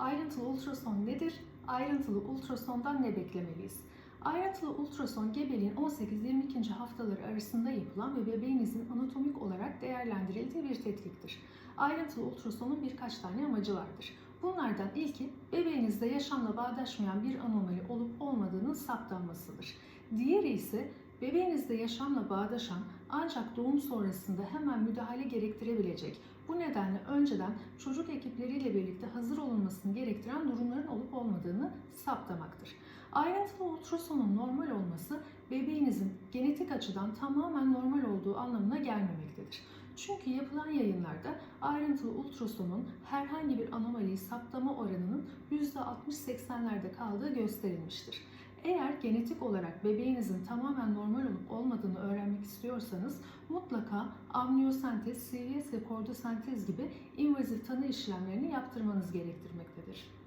Ayrıntılı ultrason nedir? Ayrıntılı ultrasondan ne beklemeliyiz? Ayrıntılı ultrason gebeliğin 18-22. haftaları arasında yapılan ve bebeğinizin anatomik olarak değerlendirildiği bir tetkiktir. Ayrıntılı ultrasonun birkaç tane amacı vardır. Bunlardan ilki bebeğinizde yaşamla bağdaşmayan bir anomali olup olmadığının saptanmasıdır. Diğeri ise bebeğinizde yaşamla bağdaşan ancak doğum sonrasında hemen müdahale gerektirebilecek, bu nedenle önceden çocuk ekipleriyle birlikte hazır olunmasını gerektiren durumların olup olmadığını saptamaktır. Ayrıntılı ultrasonun normal olması bebeğinizin genetik açıdan tamamen normal olduğu anlamına gelmemektedir. Çünkü yapılan yayınlarda ayrıntılı ultrasonun herhangi bir anomaliyi saptama oranının %60-80'lerde kaldığı gösterilmiştir. Eğer genetik olarak bebeğinizin tamamen normal olup olmadığını öğrenmek istiyorsanız mutlaka amniyosentez, CVS ve kordosentez gibi invazif tanı işlemlerini yaptırmanız gerektirmektedir.